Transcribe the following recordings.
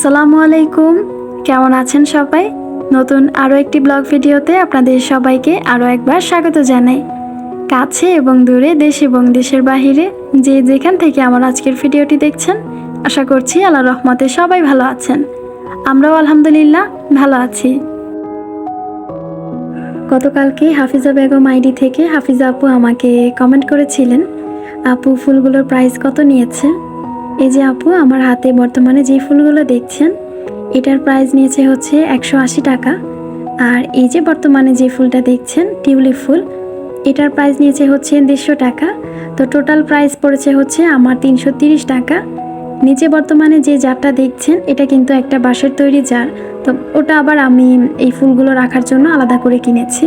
আসসালামু আলাইকুম। কেমন আছেন সবাই? নতুন আরও একটি ব্লগ ভিডিওতে আপনাদের সবাইকে আরও একবার স্বাগত জানাই। কাছে এবং দূরে, দেশ এবং দেশের বাহিরে যে যেখান থেকে আমার আজকের ভিডিওটি দেখছেন, আশা করছি আল্লাহ রহমতে সবাই ভালো আছেন। আমরাও আলহামদুলিল্লাহ ভালো আছি। গতকালকে হাফিজা বেগম আইডি থেকে হাফিজা আপু আমাকে কমেন্ট করেছিলেন, আপু, ফুলগুলোর প্রাইস কত নিয়েছে? এই যে আপু, আমার হাতে বর্তমানে যে ফুলগুলো দেখছেন, এটার প্রাইস নিয়েছে হচ্ছে একশো আশি টাকা। আর এই যে বর্তমানে যে ফুলটা দেখছেন, টিউলিপ ফুল, এটার প্রাইস নিয়েছে হচ্ছে দেড়শো টাকা। তো টোটাল প্রাইস পড়েছে হচ্ছে আমার তিনশো তিরিশ টাকা। নিচে বর্তমানে যে জারটা দেখছেন, এটা কিন্তু একটা বাঁশের তৈরি জার। তো ওটা আবার আমি এই ফুলগুলো রাখার জন্য আলাদা করে কিনেছি।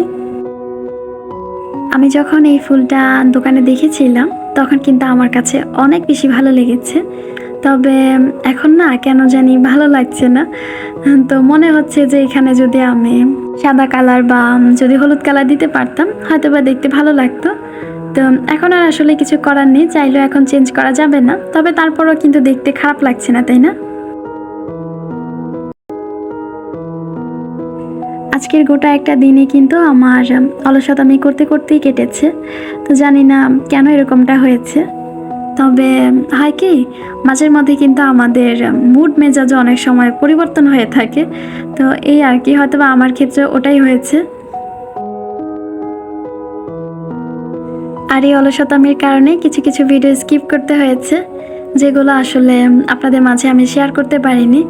আমি যখন এই ফুলটা দোকানে দেখেছিলাম তখন কিন্তু আমার কাছে অনেক বেশি ভালো লেগেছে। তবে এখন না কেন জানি ভালো লাগছে না। তো মনে হচ্ছে যে এখানে যদি আমি সাদা কালার বা যদি হলুদ কালার দিতে পারতাম হয়তো বা দেখতে ভালো লাগতো। তো এখন আর আসলে কিছু করার নেই, চাইলেও এখন চেঞ্জ করা যাবে না। তবে তারপরও কিন্তু দেখতে খারাপ লাগছে না, তাই না? আজকের গোটা একটা দিনে কিন্তু আমার অলসতামি করতে করতেই কেটেছে। তো জানি না কেন এরকমটা হয়েছে। তবে হয় কি মাঝের মধ্যে কিন্তু আমাদের মুড মেজাজ অনেক সময় পরিবর্তন হয়ে থাকে। তো এই আর কি হয়তো বা আমার ক্ষেত্রে ওটাই হয়েছে। আর এই অলসতামির কারণে কিছু কিছু ভিডিও স্কিপ করতে হয়েছে, যেগুলো আসলে আপনাদের মাঝে আমি শেয়ার করতে পারিনি।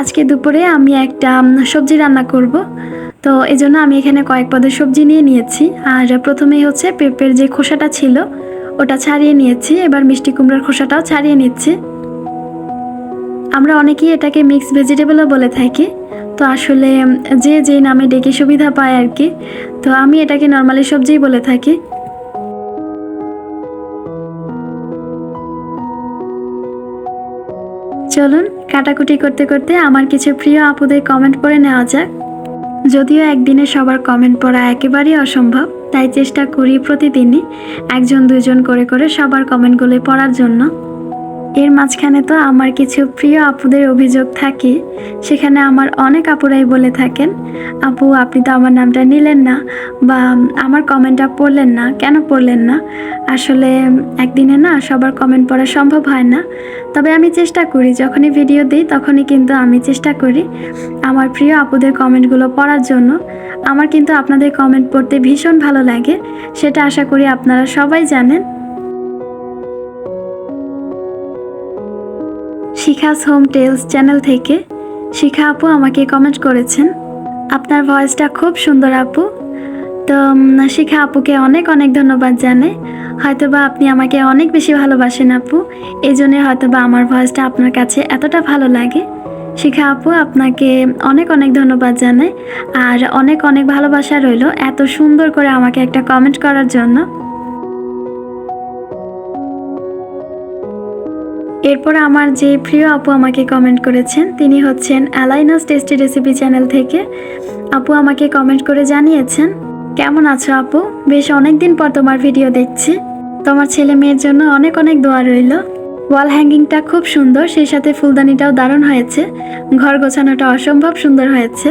আজকে দুপুরে আমি একটা সবজি রান্না করব। তো এই জন্য আমি এখানে কয়েক পদের সবজি নিয়ে নিয়েছি। আর প্রথমেই হচ্ছে পেঁপের যে খোসাটা ছিল, ওটা ছাড়িয়ে নিয়েছি। এবার মিষ্টি কুমড়ার খোসাটাও ছাড়িয়ে নিচ্ছি। আমরা অনেকেই এটাকে মিক্স ভেজিটেবলও বলে থাকি। তো আসলে যে যে নামে ডেকে সুবিধা পায় আর কি। তো আমি এটাকে নর্মালি সবজিই বলে থাকি। চলুন কাটাকুটি করতে করতে আমার কিছু প্রিয় আপুদের কমেন্ট পড়ে নেওয়া যাক। যদিও একদিনে সবার কমেন্ট পড়া একেবারেই অসম্ভব, তাই চেষ্টা করি প্রতিদিনই একজন দুজন করে করে সবার কমেন্টগুলো পড়ার জন্য। এর মাঝখানে তো আমার কিছু প্রিয় আপুদের অভিযোগ থাকে। সেখানে আমার অনেক আপুরাই বলে থাকেন, আপু, আপনি তো আমার নামটা নিলেন না বা আমার কমেন্টটা পড়লেন না, কেন পড়লেন না? আসলে একদিনে না সবার কমেন্ট পড়া সম্ভব হয় না। তবে আমি চেষ্টা করি, যখনই ভিডিও দিই তখনই কিন্তু আমি চেষ্টা করি আমার প্রিয় আপুদের কমেন্টগুলো পড়ার জন্য। আমার কিন্তু আপনাদের কমেন্ট পড়তে ভীষণ ভালো লাগে, সেটা আশা করি আপনারা সবাই জানেন। শিখাস হোম টেলস চ্যানেল থেকে। শিখা আপু আমাকে কমেন্ট করেছেন। আপনার ভয়েসটা খুব সুন্দর আপু। তো শিখা আপুকে অনেক অনেক ধন্যবাদ জানাই হয়তোবা আপনি আমাকে অনেক বেশি ভালোবাসেন আপু। এই জন্যে হয়তোবা আমার ভয়েসটা আপনার কাছে এতটা ভালো লাগে। শিখা আপু আপনাকে অনেক অনেক ধন্যবাদ জানাই আর অনেক অনেক ভালোবাসা রইল এত সুন্দর করে আমাকে একটা কমেন্ট করার জন্য। এরপর আমার যে প্রিয় আপু আমাকে কমেন্ট করেছেন, তিনি হচ্ছেন অ্যালাইনাস টেস্টি রেসিপি চ্যানেল থেকে। আপু আমাকে কমেন্ট করে জানিয়েছেন, কেমন আছো আপু? বেশ অনেক দিন পর তোমার ভিডিও দেখছি। তোমার ছেলে মেয়ের জন্য অনেক অনেক দোয়া রইল। ওয়াল হ্যাঙ্গিংটা খুব সুন্দর, সেই সাথে ফুলদানিটাও দারুণ হয়েছে। ঘর গোছানোটা অসম্ভব সুন্দর হয়েছে।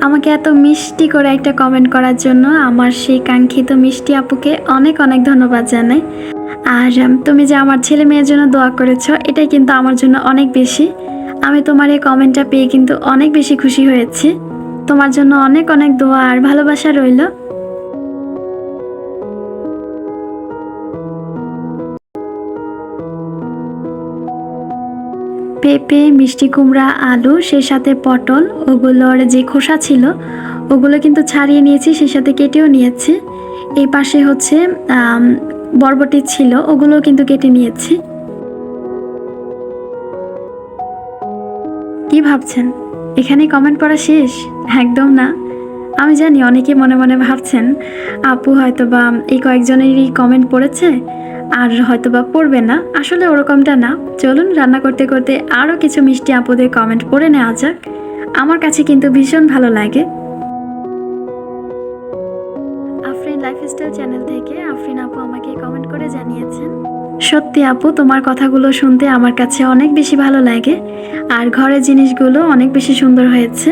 আমাকে এত মিষ্টি করে একটা কমেন্ট করার জন্য আমার সেই কাঙ্ক্ষিত মিষ্টি আপুকে অনেক অনেক ধন্যবাদ জানাই। আর তুমি যে আমার ছেলে মেয়ের জন্য দোয়া করেছ, এটাই কিন্তু আমার জন্য অনেক বেশি। আমি তোমার এই কমেন্টটা পেয়ে কিন্তু অনেক বেশি খুশি হয়েছি। তোমার জন্য অনেক অনেক দোয়া আর ভালোবাসা রইল। পেঁপে, মিষ্টি কুমড়া, আলু, সেই সাথে পটল, ওগুলোর যে খোসা ছিল, ওগুলো কিন্তু ছাড়িয়ে নিয়েছি, সেই সাথে কেটেও নিয়েছি। এই পাশে হচ্ছে বরবটি ছিল ওগুলো কিন্তু কেটে নিয়েছি। কি ভাবছেন? এখানে কমেন্ট পড়া শেষ? একদম না। আমি জানি অনেকে মনে মনে ভাবছেন, আপু হয়তো বা এই কয়েকজনেরই কমেন্ট পড়েছে আর হয়তো বা পড়বে না। আসলে ওরকমটা না। চলুন রান্না করতে করতে আরও কিছু মিষ্টি আপুদের কমেন্ট পড়ে নেওয়া যাক। আমার কাছে কিন্তু ভীষণ ভালো লাগে। আফরিন লাইফস্টাইল চ্যানেল থেকে আফরিন আপু আমাকে কমেন্ট করে জানিয়েছেন, সত্যি আপু, তোমার কথাগুলো শুনতে আমার কাছে অনেক বেশি ভালো লাগে। আর ঘরের জিনিসগুলো অনেক বেশি সুন্দর হয়েছে।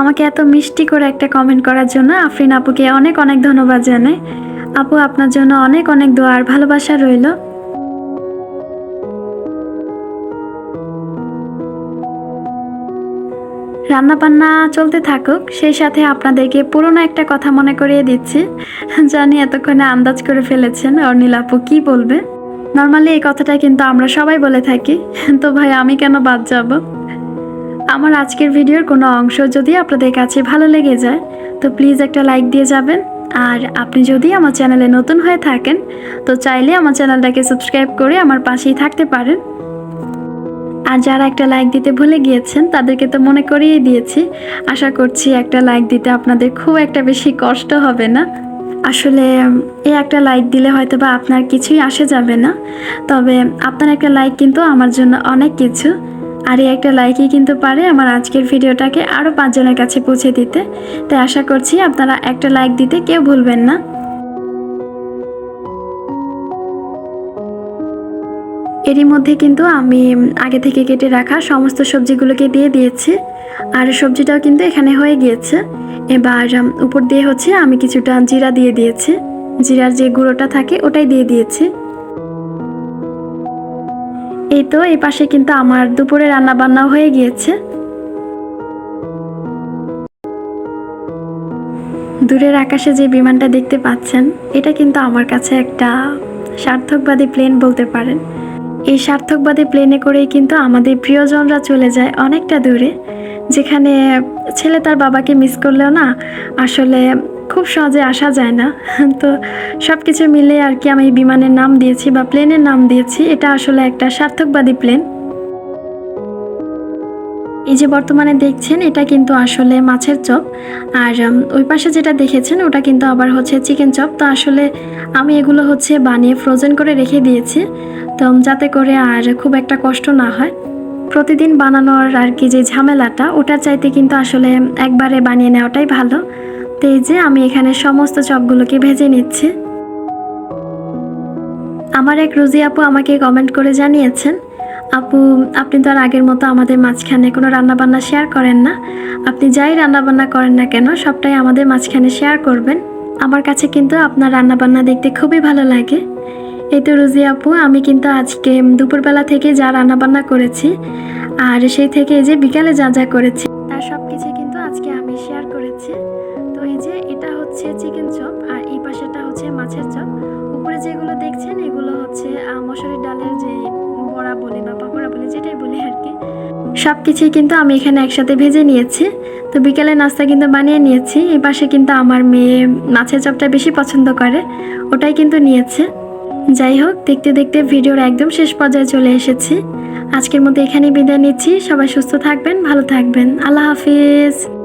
আমাকে এত মিষ্টি করে একটা কমেন্ট করার জন্য আফরিন আপুকে অনেক অনেক ধন্যবাদ জানাই। আপু, আপনার জন্য অনেক অনেক দোয়া আর ভালোবাসা রইল। রান্নাবান্না চলতে থাকুক, সেই সাথে আপনাদেরকে পুরনো একটা কথা মনে করিয়ে দিচ্ছি। জানি এতক্ষণে আন্দাজ করে ফেলেছেন, অর্নিল আপু কী বলবে? নর্মালি এই কথাটা কিন্তু আমরা সবাই বলে থাকি, তো ভাই, আমি কেন বাদ যাব? আমার আজকের ভিডিওর কোনো অংশ যদি আপনাদের কাছে ভালো লেগে যায়, তো প্লিজ একটা লাইক দিয়ে যাবেন। আর আপনি যদি আমার চ্যানেলে নতুন হয়ে থাকেন, তো চাইলে আমার চ্যানেলটাকে সাবস্ক্রাইব করে আমার পাশেই থাকতে পারেন। আর যারা একটা লাইক দিতে ভুলে গিয়েছেন, তাদেরকে তো মনে করিয়ে দিয়েছি। আশা করছি একটা লাইক দিতে আপনাদের খুব একটা বেশি কষ্ট হবে না। আসলে এই একটা লাইক দিলে হয়তো বা আপনার কিছুই আসে যাবে না। তবে আপনার একটা লাইক কিন্তু আমার জন্য অনেক কিছু। আর এই একটা লাইকই কিন্তু পারে আমার আজকের ভিডিওটাকে আরও পাঁচজনের কাছে পৌঁছে দিতে। তাই আশা করছি আপনারা একটা লাইক দিতে কেউ ভুলবেন না। এরই মধ্যে কিন্তু আমি আগে থেকে কেটে রাখা সমস্ত সবজিগুলোকে দিয়ে দিয়েছি। আর সবজিটাও কিন্তু এখানে হয়ে গিয়েছে। এবার উপর দিয়ে হচ্ছে আমি কিছুটা জিরা দিয়ে দিয়েছি। জিরার যে গুঁড়োটা থাকে ওটাই দিয়ে দিয়েছি। এই তো, এই পাশে কিন্তু আমার দুপুরে রান্না বান্নাও হয়ে গিয়েছে। দূরের আকাশে যে বিমানটা দেখতে পাচ্ছেন, এটা কিন্তু আমার কাছে একটা সার্থকবাদী প্লেন বলতে পারেন। এই সার্থকবাদী প্লেনে করেই কিন্তু আমাদের প্রিয়জনরা চলে যায় অনেকটা দূরে, যেখানে ছেলে তার বাবাকে মিস করলেও না, আসলে খুব সহজে আসা যায় না। তো সব কিছু মিলে আর কি আমি বিমানের নাম দিয়েছি বা প্লেনের নাম দিয়েছি, এটা আসলে একটা সার্থকবাদী প্লেন। এই যে বর্তমানে দেখছেন, এটা কিন্তু আসলে মাছের চপ। আর ওই পাশে যেটা দেখেছেন, ওটা কিন্তু আবার হচ্ছে চিকেন চপ। তো আসলে আমি এগুলো হচ্ছে বানিয়ে ফ্রোজেন করে রেখে দিয়েছি। তো যাতে করে আর খুব একটা কষ্ট না হয়। প্রতিদিন বানানোর আর কি যে ঝামেলাটা, ওটার চাইতে কিন্তু আসলে একবারে বানিয়ে নেওয়াটাই ভালো। তো এই যে আমি এখানে সমস্ত চপগুলোকে ভেজে নিচ্ছি। আমার এক রুজি আপু আমাকে কমেন্ট করে জানিয়েছেন, আপু, আপনি তো আর আগের মতো আমাদের মাঝখানে কোনো রান্নাবান্না শেয়ার করেন না। আপনি যাই রান্নাবান্না করেন না কেন, সবটাই আমাদের মাঝখানে শেয়ার করবেন। আমার কাছে কিন্তু আপনার রান্নাবান্না দেখতে খুবই ভালো লাগে। এই তো রুজি আপু, আমি কিন্তু আজকে দুপুরবেলা থেকে যা রান্নাবান্না করেছি, আর সেই থেকে যে বিকালে যা যা করেছি, তার সব কিছু কিন্তু আজকে আমি শেয়ার করেছি। এই যে এটা হচ্ছে চিকেন চপ আর এই পাশেটা হচ্ছে মাছের চপ। উপরে যেগুলো দেখছেন এগুলো হচ্ছে আহ, মসুরির ডালের যে বড়া বলি বা পাকোড়া বলি যেটাই বলি আর কি। সব কিছুই কিন্তু আমি এখানে একসাথে ভেজে নিয়েছি। তো বিকেলে নাস্তা কিন্তু বানিয়ে নিয়েছি। এই পাশে কিন্তু আমার মেয়ে মাছের চপটা বেশি পছন্দ করে ওটাই কিন্তু নিয়েছে। যাই হোক দেখতে দেখতে ভিডিওর একদম শেষ পর্যায়ে চলে এসেছি। আজকের মতো এখানেই বিদায় নিচ্ছি। সবাই সুস্থ থাকবেন ভালো থাকবেন। আল্লাহ হাফিজ।